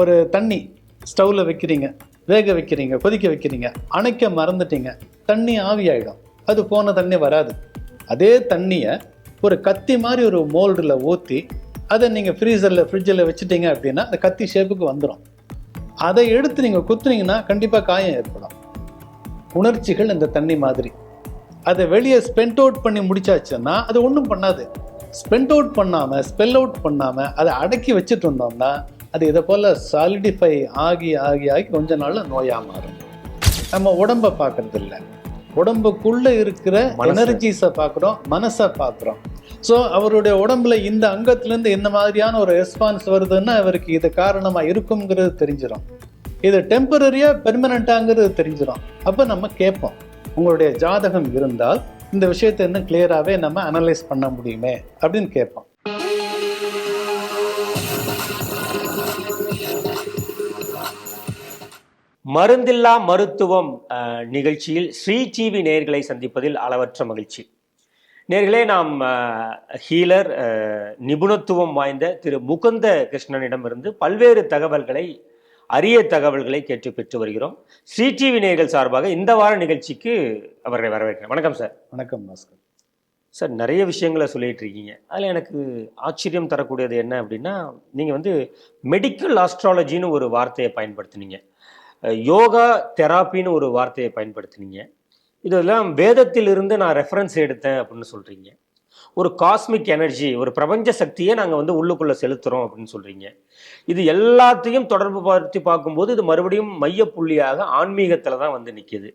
ஒரு தண்ணி ஸ்டவ்வில் வைக்கிறீங்க வேக வைக்கிறீங்க கொதிக்க வைக்கிறீங்க அணைக்க மறந்துட்டீங்க தண்ணி ஆவியாயிடும். அது போன தண்ணி வராது. அதே தண்ணியை ஒரு கத்தி மாதிரி ஒரு மோல்டில் ஊற்றி அதை நீங்கள் ஃப்ரீசரில் ஃப்ரிட்ஜில் வச்சுட்டீங்க அப்படின்னா அந்த கத்தி ஷேப்புக்கு வந்துடும் அதை எடுத்து நீங்கள் குத்துனீங்கன்னா கண்டிப்பாக காயம் ஏற்படும். உணர்ச்சிகள் இந்த தண்ணி மாதிரி. அதை வெளியே ஸ்பெண்ட் அவுட் பண்ணி முடிச்சாச்சுன்னா அது ஒன்றும் பண்ணாது. ஸ்பெண்ட் அவுட் பண்ணாமல் ஸ்பெல் அவுட் பண்ணாமல் அதை அடக்கி வச்சுட்டு இருந்தோம்னா அது இதை போல் சாலிடிஃபை ஆகி ஆகி ஆகி கொஞ்ச நாளில் நோயாக மாறும். நம்ம உடம்பை பார்க்கறது இல்லை உடம்புக்குள்ள இருக்கிற. எனர்ஜிஸை பார்க்குறோம் மனசை பார்க்குறோம். ஸோ அவருடைய உடம்புல இந்த அங்கத்திலேருந்து என்ன மாதிரியான ஒரு ரெஸ்பான்ஸ் வருதுன்னா அவருக்கு இது காரணமாக இருக்குங்கிறது தெரிஞ்சிடும் இது டெம்பரரியா பெர்மனண்ட்டாங்கிறது தெரிஞ்சிடும் அப்போ நம்ம கேட்போம். உங்களுடைய ஜாதகம் இருந்தால் இந்த விஷயத்தை இன்னும் கிளியராகவே நம்ம அனலைஸ் பண்ண முடியுமே அப்படின்னு கேட்போம். மருந்தில்லா மருத்துவம் நிகழ்ச்சியில் ஸ்ரீ டிவி நேர்களை சந்திப்பதில் அளவற்ற மகிழ்ச்சி. நேர்களே நாம் ஹீலர் நிபுணத்துவம் வாய்ந்த திரு முகுந்த கிருஷ்ணனிடமிருந்து பல்வேறு தகவல்களை அரிய தகவல்களை கேட்டு பெற்று வருகிறோம். ஸ்ரீ டிவி நேர்கள் சார்பாக இந்த வார நிகழ்ச்சிக்கு அவர்களை வரவேற்கிறேன். வணக்கம் சார். வணக்கம் பாஸ்கர் சார் நிறைய விஷயங்களை சொல்லிட்டு இருக்கீங்க. அதில் எனக்கு ஆச்சரியம் தரக்கூடியது என்ன அப்படின்னா நீங்கள் வந்து மெடிக்கல் ஆஸ்ட்ராலஜின்னு ஒரு வார்த்தையை பயன்படுத்துனீங்க. யோகா தெராப்பின்னு ஒரு வார்த்தையை பயன்படுத்தினீங்க. இதெல்லாம் வேதத்திலிருந்து நான் ரெஃபரன்ஸ் எடுத்தேன் அப்படின்னு சொல்கிறீங்க ஒரு காஸ்மிக் எனர்ஜி ஒரு பிரபஞ்ச சக்தியை நாங்கள் வந்து உள்ளுக்குள்ளே செலுத்துகிறோம் அப்படின்னு சொல்கிறீங்க இது எல்லாத்தையும் தொடர்பு படுத்தி பார்க்கும்போது இது மறுபடியும் மையப்புள்ளியாக ஆன்மீகத்தில் தான் வந்து நிற்கிது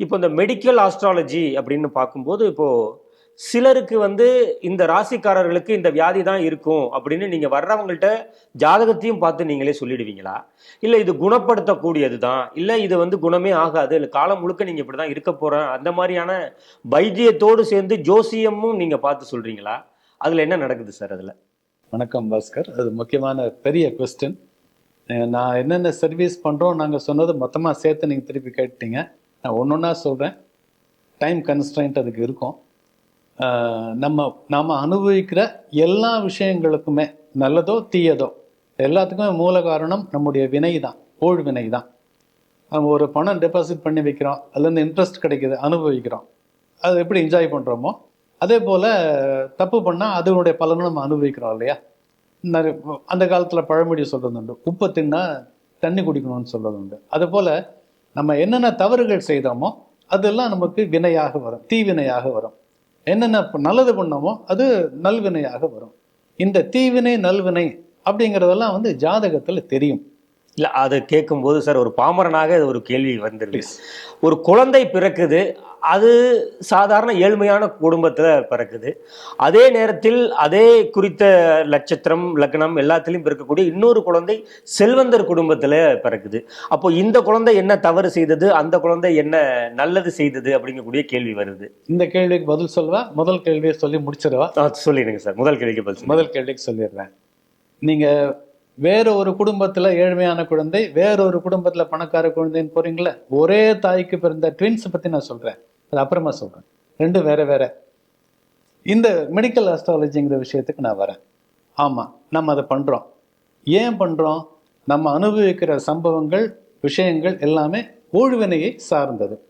இப்போ இந்த மெடிக்கல் ஆஸ்ட்ராலஜி அப்படின்னு பார்க்கும்போது இப்போது சிலருக்கு வந்து இந்த ராசிக்காரர்களுக்கு இந்த வியாதி தான் இருக்கும் அப்படின்னு நீங்கள் வர்றவங்கள்ட்ட ஜாதகத்தையும் பார்த்து நீங்களே சொல்லிடுவீங்களா? இல்லை இது குணப்படுத்தக்கூடியது தான் இல்லை இது வந்து குணமே ஆகாது? இல்லை காலம் முழுக்க நீங்கள் இப்படி தான் இருக்க போகிறேன் அந்த மாதிரியான வைத்தியத்தோடு சேர்ந்து ஜோசியமும் நீங்கள் பார்த்து சொல்கிறீங்களா அதில் என்ன நடக்குது சார் அதில்? வணக்கம் பாஸ்கர். அது முக்கியமான பெரிய கொஸ்டின் நான் என்னென்ன சர்வீஸ் பண்ணுறோம் நாங்கள் சொன்னது மொத்தமாக சேர்த்து நீங்கள் திருப்பி கேட்டீங்க. நான் ஒன்று ஒன்றா சொல்கிறேன் டைம் கன்ஸ்ட்ரைண்ட் அதுக்கு இருக்கும். நம்ம நாம் அனுபவிக்கிற எல்லா விஷயங்களுக்குமே நல்லதோ தீயதோ எல்லாத்துக்குமே மூல காரணம் நம்முடைய வினை தான் ஓழ் வினை தான். நம்ம ஒரு பணம் டெபாசிட் பண்ணி வைக்கிறோம் அதுலேருந்து இன்ட்ரெஸ்ட் கிடைக்கிது அனுபவிக்கிறோம். அது எப்படி என்ஜாய் பண்ணுறோமோ அதே போல் தப்பு பண்ணால் அதனுடைய பலனும் நம்ம அனுபவிக்கிறோம் இல்லையா? நிறைய அந்த காலத்தில் பழமொழி சொல்கிறது உண்டு உப்பு தின்னா தண்ணி குடிக்கணும்னு சொல்கிறது உண்டு. அதுபோல் நம்ம என்னென்ன தவறுகள் செய்தோமோ அதெல்லாம் நமக்கு வினையாக வரும் தீவினையாக வரும். என்னென்ன நல்லது பண்ணோமோ அது நல்வினையாக வரும். இந்த தீவினை நல்வினை அப்படிங்கிறதெல்லாம் வந்து ஜாதகத்தில் தெரியும். இல்லை அது கேட்கும்போது சார் ஒரு பாமரனாக ஒரு கேள்வி வந்துருது ப்ளீஸ் ஒரு குழந்தை பிறக்குது அது சாதாரண ஏழ்மையான குடும்பத்தில் பிறக்குது. அதே நேரத்தில் அதே குறித்த நட்சத்திரம் லக்னம் எல்லாத்துலேயும் பிறக்கக்கூடிய இன்னொரு குழந்தை செல்வந்தர் குடும்பத்தில் பிறக்குது. அப்போ இந்த குழந்தை என்ன தவறு செய்தது? அந்த குழந்தை என்ன நல்லது செய்தது? அப்படிங்கக்கூடிய கேள்வி வருது. இந்த கேள்விக்கு பதில் சொல்வா முதல் கேள்வியை சொல்லி முடிச்சிடவா? சொல்லிடுங்க சார். முதல் கேள்விக்கு பதில். முதல் கேள்விக்கு சொல்லிடுறேன். நீங்க வேற ஒரு குடும்பத்துல ஏழ்மையான குழந்தை வேற ஒரு குடும்பத்துல பணக்கார குழந்தைன்னு போறீங்களா ஒரே தாய்க்கு பிறந்த ட்வின்ஸ் பத்தி நான் சொல்றேன். அது அப்புறமா சொல்றேன். ரெண்டும் வேற வேற. இந்த மெடிக்கல் அஸ்ட்ராலஜிங்கிற விஷயத்துக்கு நான் வரேன். ஆமா நம்ம அதை பண்றோம். ஏன் பண்றோம்? நம்ம அனுபவிக்கிற சம்பவங்கள் விஷயங்கள் எல்லாமே ஊழ்வினையை சார்ந்தது.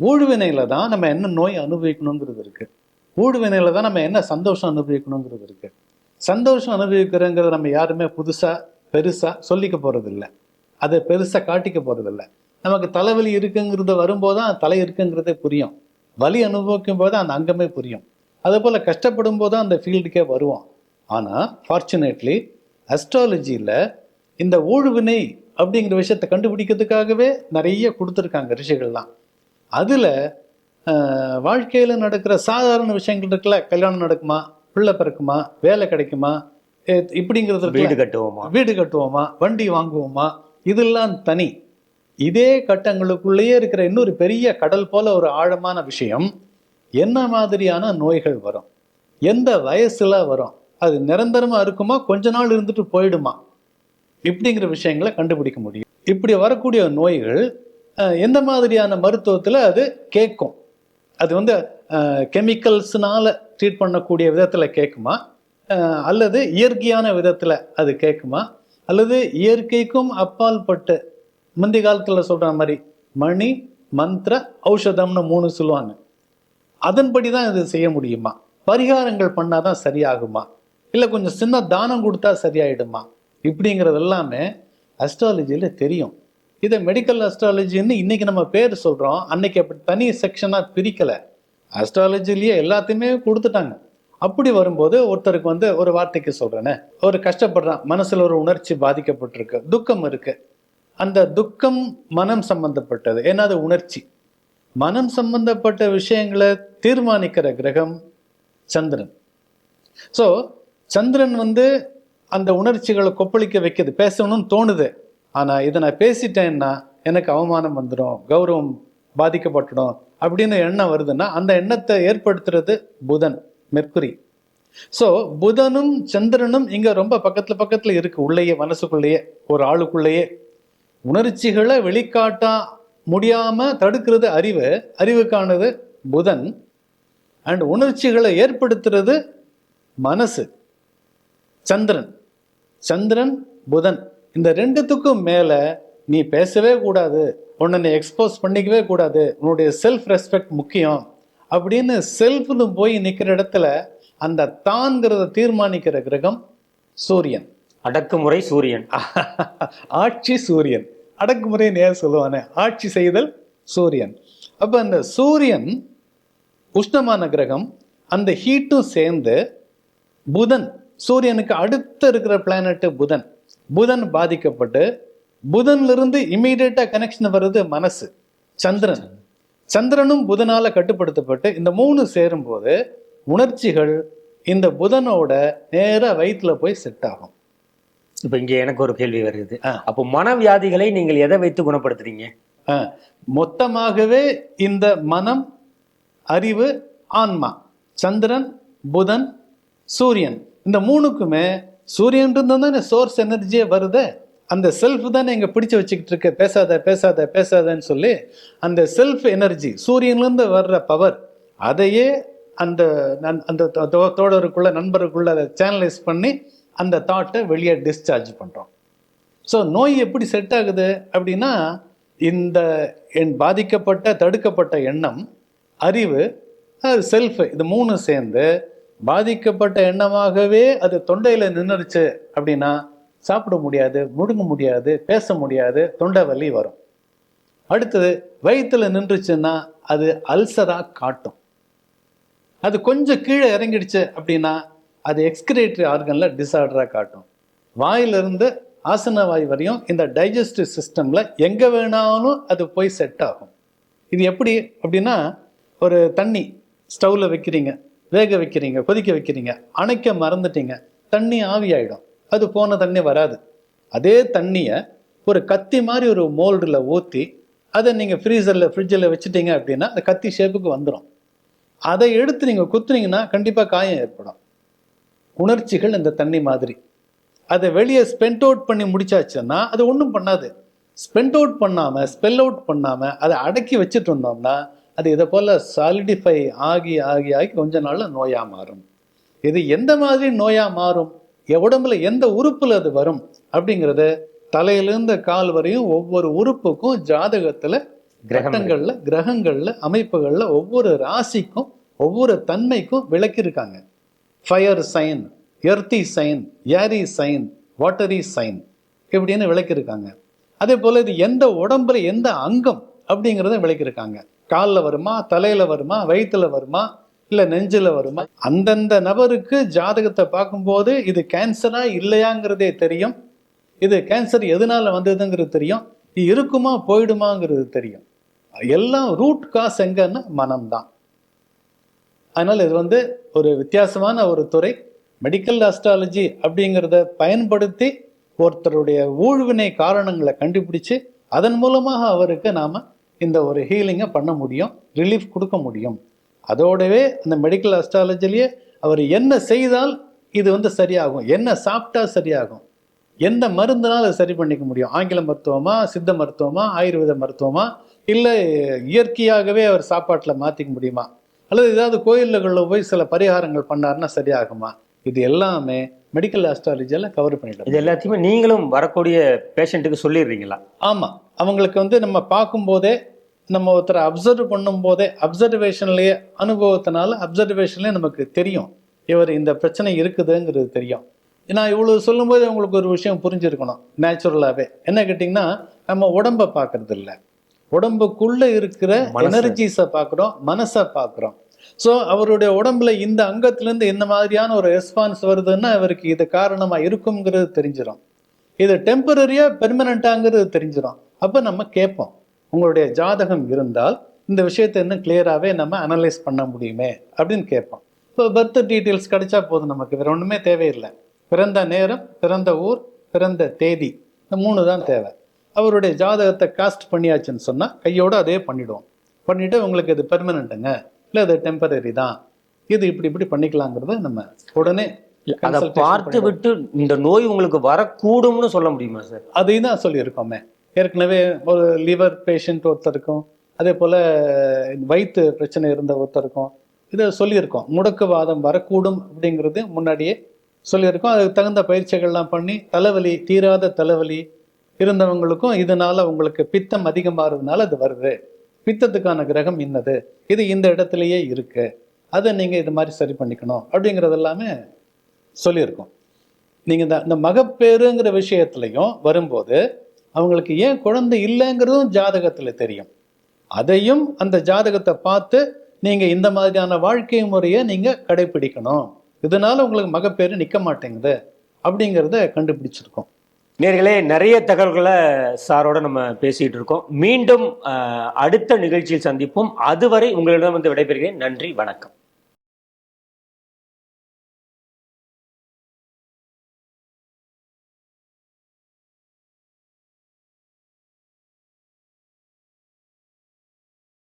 ஊழ்வினையில் தான் நம்ம என்ன நோய் அனுபவிக்கணுங்கிறது இருக்கு. ஊழ்வினையில் தான் நம்ம என்ன சந்தோஷம் அனுபவிக்கணுங்கிறது இருக்கு. சந்தோஷம் அனுபவிக்கிறோங்கிறத நம்ம யாருமே புதுசா பெருசா சொல்லிக்க போகிறதில்ல அதை பெருசா காட்டிக்க போறது நமக்கு தலைவலி இருக்குங்கிறது வரும்போது தான் தலை இருக்குங்கிறதே புரியும். வலி அனுபவிக்கும் போது அந்த அங்கமே புரியும். அதே போல கஷ்டப்படும் போது அந்த ஃபீல்டுக்கே வருவோம். ஆனா ஃபார்ச்சுனேட்லி அஸ்ட்ராலஜியில இந்த ஊழ்வினை அப்படிங்கிற விஷயத்தை கண்டுபிடிக்கிறதுக்காகவே நிறைய கொடுத்துருக்காங்க ரிஷிகள்லாம். அதுல வாழ்க்கையில நடக்கிற சாதாரண விஷயங்கள் இருக்குல்ல கல்யாணம் நடக்குமா பிள்ளை பிறக்குமா வேலை கிடைக்குமா இப்படிங்கிறது வீடு கட்டுவோமா? வீடு கட்டுவோமா வண்டி வாங்குவோமா இதெல்லாம் தனி. இதே கட்டங்களுக்குள்ளேயே இருக்கிற இன்னொரு பெரிய கடல் போல ஒரு ஆழமான விஷயம் என்ன மாதிரியான நோய்கள் வரும்? எந்த வயசில் வரும்? அது நிரந்தரமாக இருக்குமா? கொஞ்ச நாள் இருந்துட்டு போயிடுமா? இப்படிங்கிற விஷயங்களை கண்டுபிடிக்க முடியும். இப்படி வரக்கூடிய நோய்கள் எந்த மாதிரியான மருத்துவத்தில் அது கேட்கும்? அது வந்து கெமிக்கல்ஸ்னால ட்ரீட் பண்ணக்கூடிய விதத்தில் கேட்குமா? அல்லது இயற்கையான விதத்தில் அது கேட்குமா? அல்லது இயற்கைக்கும் அப்பால் பட்டு முந்தைய காலத்தில் சொல்கிற மாதிரி மணி மந்திர ஔஷதம்னு மூணு சொல்லுவாங்க. அதன்படி தான் இது செய்ய முடியுமா? பரிகாரங்கள் பண்ணால் தான் சரியாகுமா? இல்லை கொஞ்சம் சின்ன தானம் கொடுத்தா சரியாயிடுமா? இப்படிங்கிறது எல்லாமே அஸ்ட்ராலஜியில் தெரியும். இதை மெடிக்கல் அஸ்ட்ராலஜின்னு இன்றைக்கி நம்ம பேர் சொல்கிறோம் அன்னைக்கு அப்படி தனி செக்ஷனாக பிரிக்கலை. அஸ்ட்ராலஜிலேயே எல்லாத்தையுமே கொடுத்துட்டாங்க. அப்படி வரும்போது ஒருத்தருக்கு வந்து ஒரு வார்த்தைக்கு சொல்கிறேனே ஒரு கஷ்டப்படுறான். மனசில் ஒரு உணர்ச்சி பாதிக்கப்பட்டிருக்கு. துக்கம் இருக்குது அந்த துக்கம் மனம் சம்பந்தப்பட்டது. ஏன்னா அது உணர்ச்சி. மனம் சம்பந்தப்பட்ட விஷயங்களை தீர்மானிக்கிற கிரகம் சந்திரன். ஸோ சந்திரன் வந்து அந்த உணர்ச்சிகளை கொப்பளிக்க வைக்கிறது பேசணும்னு தோணுது. ஆனால் இதை நான் பேசிட்டேன்னா எனக்கு அவமானம் வந்துடும் கௌரவம் பாதிக்கப்பட்டுடும் அப்படின்னு எண்ணம் வருதுன்னா அந்த எண்ணத்தை ஏற்படுத்துறது புதன் மெர்க்குரி. ஸோ புதனும் சந்திரனும் இங்கே ரொம்ப பக்கத்தில் பக்கத்தில் இருக்கு. உள்ளேயே மனசுக்குள்ளேயே ஒரு ஆளுக்குள்ளேயே. உணர்ச்சிகளை வெளிக்காட்டா முடியாம தடுக்கிறது அறிவு. அறிவுக்கானது புதன். அண்ட் உணர்ச்சிகளை ஏற்படுத்துறது மனசு. சந்திரன். சந்திரன் புதன். இந்த ரெண்டுத்துக்கும் மேல நீ பேசவே கூடாது. உன்னை நீ எக்ஸ்போஸ் பண்ணிக்கவே கூடாது. உன்னுடைய செல்ஃப் ரெஸ்பெக்ட் முக்கியம். அப்படின்னு செல்ஃப்னு போய் நிக்கிற இடத்துல அந்த தான்கிறத தீர்மானிக்கிற கிரகம் சூரியன். அடக்குமுறை சூரியன். ஆட்சி சூரியன். அடக்குமுறை நேர் சொல்லுவானே. ஆட்சி செய்தல் சூரியன். அப்போ அந்த சூரியன் உஷ்ணமான கிரகம் அந்த ஹீட்டும் சேர்ந்து புதன் சூரியனுக்கு அடுத்து இருக்கிற பிளானட்டு புதன். புதன் பாதிக்கப்பட்டு புதன்லேருந்து இமீடியட்டாக கனெக்ஷன் வருது மனசு சந்திரன். சந்திரனும் புதனால் கட்டுப்படுத்தப்பட்டு இந்த மூணு சேரும்போது உணர்ச்சிகள் இந்த புதனோட நேராக வயிற்றில் போய் செட் ஆகும். இப்ப இங்க எனக்கு ஒரு கேள்வி வருது. அப்போ மனவியாதிகளை நீங்கள் எதை வைத்து குணப்படுத்துறீங்க? மொத்தமாகவே இந்த மனம் அறிவு ஆன்மா சந்திரன் புதன் சூரியன் இந்த மூணுக்குமே சூரியன் இருந்தால் தானே சோர்ஸ் எனர்ஜியே வருது. அந்த செல்ஃப் தானே இங்க பிடிச்சு வச்சுக்கிட்டு இருக்க. பேசாத பேசாத பேசாதன்னு சொல்லி அந்த செல்ஃப் எனர்ஜி சூரியன்லேருந்து வர்ற பவர் அதையே அந்த அந்த தோழருக்குள்ள நண்பருக்குள்ள அதை சேனலைஸ் பண்ணி அந்த தாட்டை வெளியே டிஸ்சார்ஜ் பண்ணுறோம் ஸோ நோய் எப்படி செட் ஆகுது அப்படின்னா இந்த என் பாதிக்கப்பட்ட தடுக்கப்பட்ட எண்ணம் அறிவு அது இது மூணு சேர்ந்து பாதிக்கப்பட்ட எண்ணமாகவே அது தொண்டையில் நின்றுச்சு அப்படின்னா சாப்பிட முடியாது முழுங்க முடியாது பேச முடியாது தொண்டை வலி வரும். அடுத்தது வயிற்றில் நின்றுச்சுன்னா அது அல்சராக காட்டும். அது கொஞ்சம் கீழே இறங்கிடுச்சு அப்படின்னா அது எக்ஸ்கிரேட்டரி ஆர்கனில் டிஸார்டராக காட்டும். வாயிலிருந்து ஆசன வாய் வரையும் இந்த டைஜஸ்டிவ் சிஸ்டமில் எங்கே வேணாலும் அது போய் செட் ஆகும். இது எப்படி? அப்படின்னா ஒரு தண்ணி ஸ்டவ்வில் வைக்கிறீங்க வேக வைக்கிறீங்க கொதிக்க வைக்கிறீங்க அணைக்க மறந்துட்டீங்க தண்ணி ஆவியாயிடும் அது போன தண்ணி வராது. அதே தண்ணியை ஒரு கத்தி மாதிரி ஒரு மோல்டில் ஊற்றி அதை நீங்கள் ஃப்ரீசரில் ஃப்ரிட்ஜில் வச்சுட்டீங்க அப்படின்னா அந்த கத்தி ஷேப்புக்கு வந்துடும் அதை எடுத்து நீங்கள் குத்துனீங்கன்னா கண்டிப்பாக காயம் ஏற்படும். உணர்ச்சிகள் இந்த தண்ணி மாதிரி. அதை வெளியே ஸ்பெண்ட் அவுட் பண்ணி முடிச்சாச்சுன்னா அது ஒன்றும் பண்ணாது. ஸ்பெண்ட் அவுட் பண்ணாமல் ஸ்பெல் அவுட் பண்ணாமல் அதை அடக்கி வச்சுட்டு இருந்தோம்னா அது இதை போல் சாலிடிஃபை ஆகி ஆகி ஆகி கொஞ்ச நாளில் நோயாக மாறும். இது எந்த மாதிரி நோயாக மாறும்? உடம்புல எந்த உறுப்புல அது வரும்? அப்படிங்கிறத தலையிலிருந்து கால் வரையும் ஒவ்வொரு உறுப்புக்கும் ஜாதகத்துல கிரகங்கள்ல கிரகங்கள்ல அமைப்புகள்ல ஒவ்வொரு ராசிக்கும் ஒவ்வொரு தன்மைக்கும் விளக்கியிருக்காங்க. Fire sign earthy sign airy sign watery sign இப்படின்னு விளக்கியிருக்காங்க. அதே போல் இது எந்த உடம்புல எந்த அங்கம் அப்படிங்கிறத விளக்கியிருக்காங்க. காலில் வருமா தலையில் வருமா வயிற்றுல வருமா இல்லை நெஞ்சில் வருமா? அந்தந்த நபருக்கு ஜாதகத்தை பார்க்கும்போது இது கேன்சரா இல்லையாங்கிறதே தெரியும். இது கேன்சர் எதனால வந்ததுங்கிறது தெரியும். இது இருக்குமா போயிடுமாங்கிறது தெரியும். எல்லாம் ரூட் காஸ் எங்கன்னா மனம்தான். அதனால் இது வந்து ஒரு வித்தியாசமான ஒரு துறை. மெடிக்கல் அஸ்ட்ராலஜி அப்படிங்கிறத பயன்படுத்தி ஒருத்தருடைய ஊழ்வினை காரணங்களை கண்டுபிடிச்சு அதன் மூலமாக அவருக்கு நாம் இந்த ஒரு ஹீலிங்கை பண்ண முடியும் ரிலீஃப் கொடுக்க முடியும். அதோடவே அந்த மெடிக்கல் அஸ்ட்ராலஜிலேயே அவர் என்ன செய்தால் இது வந்து சரியாகும் என்ன சாப்பிட்டா சரியாகும் எந்த மருந்தினால் அதை சரி பண்ணிக்க முடியும் ஆங்கில மருத்துவமா சித்த மருத்துவமா ஆயுர்வேத மருத்துவமா இல்லை இயற்கையாகவே அவர் சாப்பாட்டில் மாற்றிக்க முடியுமா? அல்லது ஏதாவது கோயில்களில் போய் சில பரிகாரங்கள் பண்ணாருன்னா சரியாகுமா? இது எல்லாமே மெடிக்கல் ஆஸ்ட்ராலஜியில் கவர் பண்ணிட்டோம் இது எல்லாத்தையுமே நீங்களும் வரக்கூடிய பேஷண்ட்டுக்கு சொல்லிடுறீங்களா? ஆமாம் அவங்களுக்கு வந்து நம்ம பார்க்கும்போதே நம்ம ஒருத்தரை அப்சர்வ் பண்ணும்போதே அப்சர்வேஷன்லேயே அனுபவத்தினால அப்சர்வேஷன்லேயே நமக்கு தெரியும். இவர் இந்த பிரச்சனை இருக்குதுங்கிறது தெரியும். நான் இவ்வளோ சொல்லும்போது உங்களுக்கு ஒரு விஷயம் புரிஞ்சிருக்கணும். நேச்சுரலாகவே என்ன கேட்டிங்கன்னா நம்ம உடம்பை பார்க்கறது இல்ல உடம்புக்குள்ளே இருக்கிற. எனர்ஜிஸை பார்க்குறோம் மனசை பார்க்குறோம். ஸோ அவருடைய உடம்புல இந்த அங்கத்திலேருந்து இந்த மாதிரியான ஒரு ரெஸ்பான்ஸ் வருதுன்னா அவருக்கு இது காரணமாக இருக்குங்கிறது தெரிஞ்சிடும் இது டெம்பரரியா பெர்மனண்ட்டாங்கிறது தெரிஞ்சிடும் அப்போ நம்ம கேட்போம் உங்களுடைய ஜாதகம் இருந்தால் இந்த விஷயத்தை இன்னும் கிளியராகவே நம்ம அனலைஸ் பண்ண முடியுமே அப்படின்னு கேட்போம். இப்போ பர்த் டீட்டெயில்ஸ் கிடைச்சா போதும் நமக்கு வேற ஒன்றுமே தேவையில்லை. பிறந்த நேரம் பிறந்த ஊர் பிறந்த தேதி இந்த மூணு தான் தேவை. அவருடைய ஜாதகத்தை காஸ்ட் பண்ணியாச்சுன்னு சொன்னால் கையோட அதே பண்ணிடுவோம். பண்ணிட்டு உங்களுக்கு இது பெர்மனண்ட்டுங்க இல்லை இது டெம்பரரி தான். இது இப்படி இப்படி பண்ணிக்கலாங்கிறத நம்ம உடனே அதை பார்த்து. விட்டு இந்த நோய் உங்களுக்கு வரக்கூடும்னு சொல்ல முடியுமா சார்? அதையும் தான் சொல்லியிருக்கோமே. ஏற்கனவே ஒரு லிவர் பேஷண்ட் ஒருத்தருக்கும் அதே போல் வயிற்று பிரச்சனை இருந்த ஒருத்தருக்கும் இதை சொல்லியிருக்கோம். முடக்குவாதம் வரக்கூடும் அப்படிங்கிறது முன்னாடியே சொல்லியிருக்கோம். அதுக்கு தகுந்த பயிற்சிகள்லாம் பண்ணி தலைவலி தீராத தலைவலி இருந்தவங்களுக்கும் இதனால உங்களுக்கு பித்தம் அதிகமாகிறதுனால அது வருது. பித்தத்துக்கான கிரகம் இன்னது. இது இந்த இடத்துலயே இருக்கு. அதை நீங்கள் இது மாதிரி சரி பண்ணிக்கணும் அப்படிங்கிறது எல்லாமே சொல்லியிருக்கோம். நீங்கள் இந்த இந்த மகப்பேறுங்கிற விஷயத்துலையும் வரும்போது அவங்களுக்கு ஏன் குழந்தை இல்லைங்கிறதும் ஜாதகத்தில் தெரியும். அதையும் அந்த ஜாதகத்தை பார்த்து நீங்கள் இந்த மாதிரியான வாழ்க்கை முறையை நீங்கள் கடைபிடிக்கணும். இதனால உங்களுக்கு மகப்பேறு நிற்க மாட்டேங்குது அப்படிங்கிறத கண்டுபிடிச்சிருக்கோம். நேர்களே நிறைய தகவல்களை சாரோட நம்ம பேசிட்டு இருக்கோம். மீண்டும் அடுத்த நிகழ்ச்சியில் சந்திப்போம். அதுவரை உங்களிடம் வந்து விடைபெறுகிறேன். நன்றி வணக்கம்.